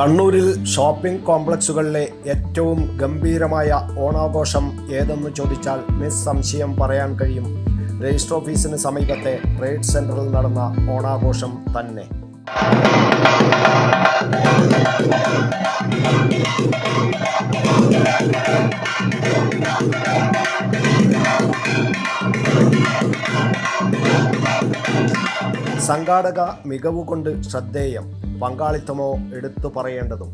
കണ്ണൂരിൽ ഷോപ്പിംഗ് കോംപ്ലക്സുകളിലെ ഏറ്റവും ഗംഭീരമായ ഓണാഘോഷം ഏതെന്ന് ചോദിച്ചാൽ നിസ്സംശയം പറയാൻ കഴിയും. രജിസ്റ്റർ ഓഫീസിന് സമീപത്തെ ട്രേഡ് സെന്ററിൽ നടന്ന ഓണാഘോഷം തന്നെ. സംഘാടക മികവുകൊണ്ട് ശ്രദ്ധേയം. പങ്കാളിത്തമോ എടുത്തു പറയേണ്ടതും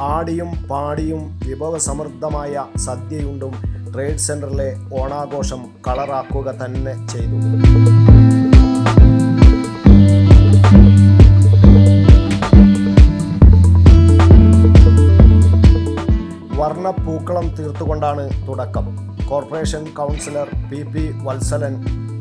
ആടിയും പാടിയും വിഭവസമൃദ്ധമായ സദ്യയുണ്ടും ട്രേഡ് സെന്ററിലെ ഓണാഘോഷം കളറാക്കുക തന്നെ ചെയ്തു. വർണപ്പൂക്കളം തീർത്തുകൊണ്ടാണ് തുടക്കം. Corporation councillor P P Valsalan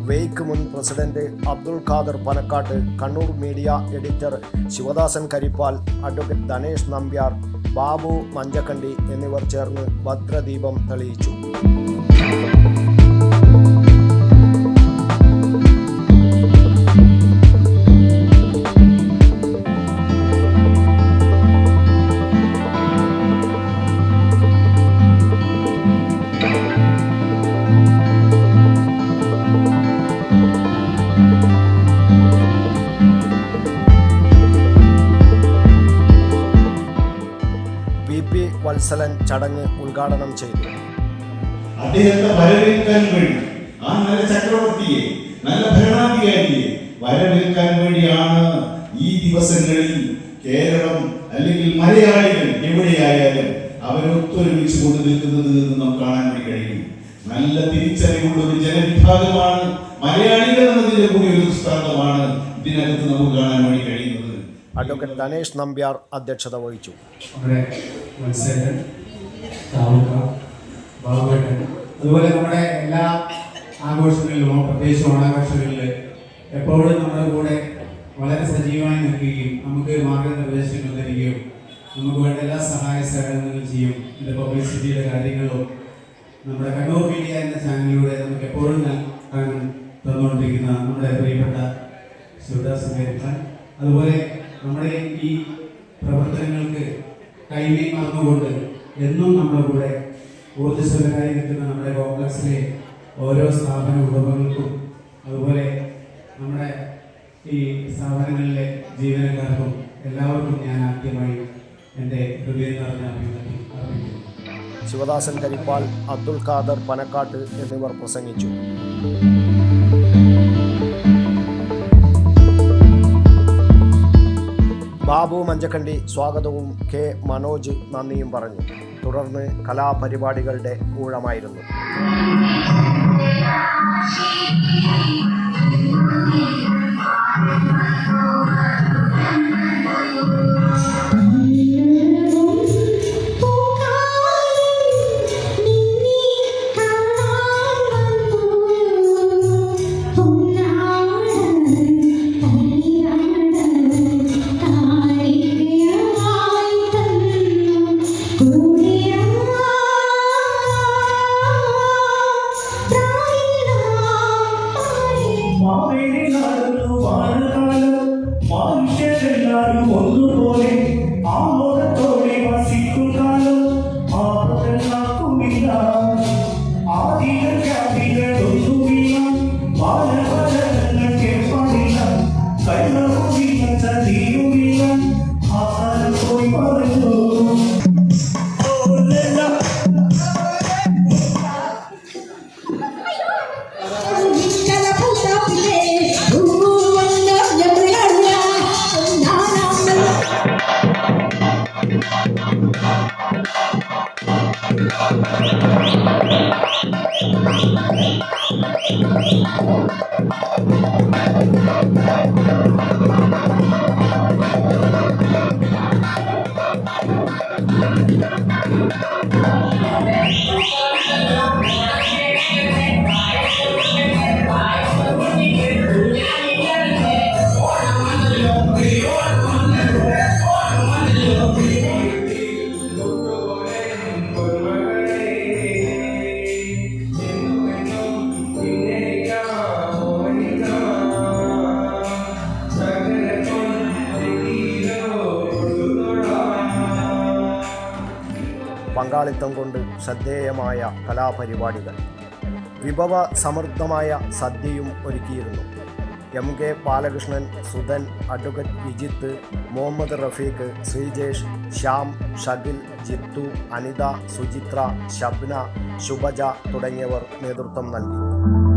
വെയ്ക്ക് മുൻ president Abdul Khader Panakkat Kannur media editor Sivadasan Karippal advocate Dhanesh Nambiar Babu Manchakandi എന്നിവർ ചേർന്ന് ഭദ്രദീപം തെളിയിച്ചു. വത്സലൻ ചടങ്ങ് ഉദ്ഘാടനം ചെയ്തു. അദ്ദേഹത്തെ വരവേൽക്കാൻ വേണ്ടി ആ നല്ല ചക്രവർത്തിയെ നല്ല ഭരണാധികാരിയെ വരവേൽക്കാൻ വേണ്ടിയാണ് ഈ ദിവസങ്ങളിൽ കേരളം അല്ലെങ്കിൽ മലയാളികൾ എവിടെയായാലും അവരൊത്തൊരുമിച്ച് കൊണ്ടു നിൽക്കുന്നത് എന്ന് നമുക്ക് കാണാൻ വേണ്ടി കഴിയും. നല്ല തിരിച്ചറിവുള്ള ഒരു ജനവിഭാഗമാണ് മലയാളികൾ എന്നതിന്റെ കൂടി ഒരു ദൃഷ്ടാന്തമാണ് ഇതിനകത്ത് നമുക്ക് കാണാൻ വേണ്ടി കഴിയുന്നത്. അഡ്വക്കേറ്റ് ധനേഷ് നമ്പ്യാർ അധ്യക്ഷത വഹിച്ചു. മത്സരൻ താവുക ബാബുവേട്ടൻ. അതുപോലെ നമ്മുടെ എല്ലാ ആഘോഷങ്ങളിലും പ്രത്യേകിച്ച് ഓണാഘോഷങ്ങളിൽ എപ്പോഴും നമ്മുടെ കൂടെ വളരെ സജീവമായി നിൽക്കുകയും നമുക്ക് മാർഗനിർദ്ദേശങ്ങൾ തരികയും നമുക്ക് വേണ്ട എല്ലാ സഹായ സേവനങ്ങളും ചെയ്യും. ഇതിന്റെ പബ്ലിസിറ്റിയുടെ കാര്യങ്ങളും നമ്മുടെ കണ്ണൂർ മീഡിയ എന്ന ചാനലിലൂടെ നമുക്ക് എപ്പോഴും തന്നുകൊണ്ടിരിക്കുന്ന നമ്മുടെ പ്രിയപ്പെട്ട ശിവദാസ് മേരിക്കാൻ അതുപോലെ നമ്മുടെ ഈ പ്രവർത്തനങ്ങൾക്ക് കൈമീ മറന്നുകൊണ്ട് എന്നും നമ്മുടെ കൂടെ ഊർജസ്വലരായി നിൽക്കുന്ന നമ്മുടെ കോംപ്ലക്സിലെ ഓരോ സ്ഥാപന ഉടമകൾക്കും അതുപോലെ നമ്മുടെ ഈ സ്ഥാപനങ്ങളിലെ ജീവനക്കാർക്കും എല്ലാവർക്കും ഞാൻ ആദ്യമായി എന്റെ ഹൃദയം നിറഞ്ഞ അഭിനന്ദനം ശിവദാസൻ കരിപ്പാൽ അബ്ദുൽ ഖാദർ പനക്കാട്ട് എന്നിവർ പ്രസംഗിച്ചു. ബാബു മഞ്ചക്കണ്ടി സ്വാഗതവും കെ മനോജ് നന്ദിയും പറഞ്ഞു. തുടർന്ന് കലാപരിപാടികളുടെ ഊഴമായിരുന്നു. Thank. പങ്കാളിത്തം കൊണ്ട് ശ്രദ്ധേയമായ കലാപരിപാടികൾ. വിഭവ സമൃദ്ധമായ സദ്യയും ഒരുക്കിയിരുന്നു. M K Balakrishnan Sudhan advocate Vijith Muhammad Rafeeq Sreejesh Shyam Shakil Jithu Anitha Suchitra Shabna Shubhaja തുടങ്ങിയവർ നേതൃത്വം നൽകി.